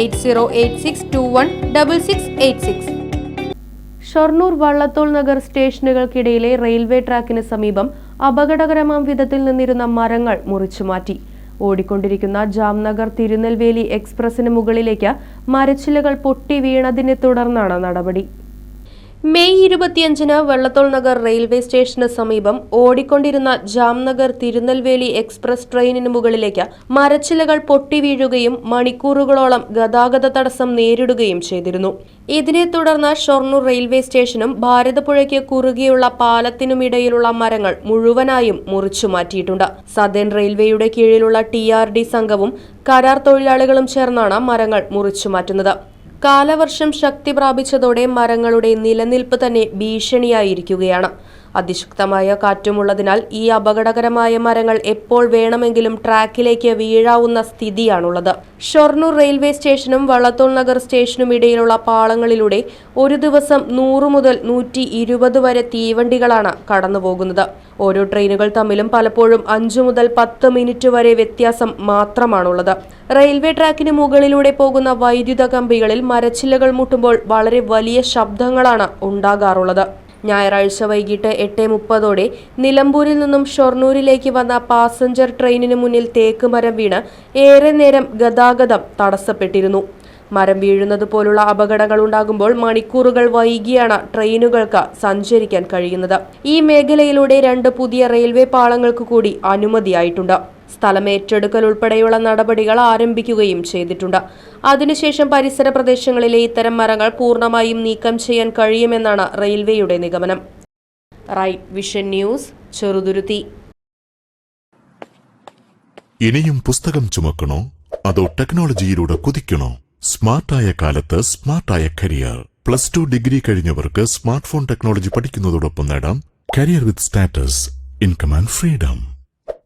Eight zero eight six two one double six eight six. Shoranur Vallathol Nagar സ്റ്റേഷനുകൾക്കിടയിലെ railway ട്രാക്കിന് സമീപം അപകടകരമാം വിധത്തിൽ നിന്നിരുന്ന മരങ്ങൾ മുറിച്ചുമാറ്റി ഓടിക്കൊണ്ടിരിക്കുന്ന ജാംനഗർ തിരുനെൽവേലി എക്സ്പ്രസിന് മുകളിലേക്ക് മരച്ചില്ലകൾ പൊട്ടി വീണതിനെ തുടർന്നാണ് നടപടി. മെയ് ഇരുപത്തിയഞ്ചിന് വെള്ളത്തോൾ നഗർ റെയിൽവേ സ്റ്റേഷന് സമീപം ഓടിക്കൊണ്ടിരുന്ന ജാംനഗർ തിരുനെൽവേലി എക്സ്പ്രസ് ട്രെയിനിന് മുകളിലേക്ക് മരച്ചിലകൾ പൊട്ടി വീഴുകയും മണിക്കൂറുകളോളം ഗതാഗത തടസ്സം നേരിടുകയും ചെയ്തിരുന്നു. ഇതിനെ തുടർന്ന് ഷൊർണൂർ റെയിൽവേ സ്റ്റേഷനും ഭാരതപ്പുഴയ്ക്ക് കുറുകെയുള്ള പാലത്തിനുമിടയിലുള്ള മരങ്ങൾ മുഴുവനായും മുറിച്ചു മാറ്റിയിട്ടുണ്ട്. സദേൺ റെയിൽവേയുടെ കീഴിലുള്ള ടി സംഘവും കരാർ തൊഴിലാളികളും ചേർന്നാണ് മരങ്ങൾ മുറിച്ചു മാറ്റുന്നത്. കാലവർഷം ശക്തി പ്രാപിച്ചതോടെ മരങ്ങളുടെ നിലനിൽപ്പ് തന്നെ ഭീഷണിയായിരിക്കുകയാണ്. അതിശക്തമായ കാറ്റുമുള്ളതിനാൽ ഈ അപകടകരമായ മരങ്ങൾ എപ്പോൾ വേണമെങ്കിലും ട്രാക്കിലേക്ക് വീഴാവുന്ന സ്ഥിതിയാണുള്ളത്. ഷൊർണൂർ റെയിൽവേ സ്റ്റേഷനും വള്ളത്തോൾ നഗർ സ്റ്റേഷനും ഇടയിലുള്ള പാളങ്ങളിലൂടെ ഒരു ദിവസം നൂറ് മുതൽ നൂറ്റി ഇരുപത് വരെ തീവണ്ടികളാണ് കടന്നുപോകുന്നത്. ഓരോ ട്രെയിനുകൾ തമ്മിലും പലപ്പോഴും അഞ്ചു മുതൽ പത്ത് മിനിറ്റ് വരെ വ്യത്യാസം മാത്രമാണുള്ളത്. റെയിൽവേ ട്രാക്കിന് മുകളിലൂടെ പോകുന്ന വൈദ്യുത കമ്പികളിൽ മരച്ചില്ലകൾ മുട്ടുമ്പോൾ വളരെ വലിയ ശബ്ദങ്ങളാണ് ഉണ്ടാകാറുള്ളത്. ഞായറാഴ്ച വൈകിട്ട് എട്ട് മുപ്പതോടെ നിലമ്പൂരിൽ നിന്നും ഷൊർണൂരിലേക്ക് വന്ന പാസഞ്ചർ ട്രെയിനിന് മുന്നിൽ തേക്ക് മരം വീണ് ഏറെ നേരം ഗതാഗതം തടസ്സപ്പെട്ടിരുന്നു. മരം വീഴുന്നത് പോലുള്ള അപകടങ്ങൾ ഉണ്ടാകുമ്പോൾ മണിക്കൂറുകൾ വൈകിയാണ് ട്രെയിനുകൾക്ക് സഞ്ചരിക്കാൻ കഴിയുന്നത്. ഈ മേഖലയിലൂടെ രണ്ട് പുതിയ റെയിൽവേ പാളങ്ങൾക്ക് കൂടി അനുമതിയായിട്ടുണ്ട്. സ്ഥലം ഏറ്റെടുക്കൽ ഉൾപ്പെടെയുള്ള നടപടികൾ ആരംഭിക്കുകയും ചെയ്തിട്ടുണ്ട്. അതിനുശേഷം പരിസര പ്രദേശങ്ങളിലെ ഇത്തരം മരങ്ങൾ പൂർണമായും നീക്കം ചെയ്യാൻ കഴിയുമെന്നാണ് റെയിൽവേയുടെ നിഗമനം. Vision news Cheruthuruthy. ഇനിയും പുസ്തകം ചുമക്കണോ? അതോ ടെക്നോളജിയിലൂടെ കുതിക്കണോ? സ്മാർട്ടായ കാലത്ത് സ്മാർട്ടായ കരിയർ. പ്ലസ് ടു ഡിഗ്രി കഴിഞ്ഞവർക്ക് സ്മാർട്ട് ഫോൺ ടെക്നോളജി പഠിക്കുന്നതോടൊപ്പം നേടാം. Career with status income and freedom.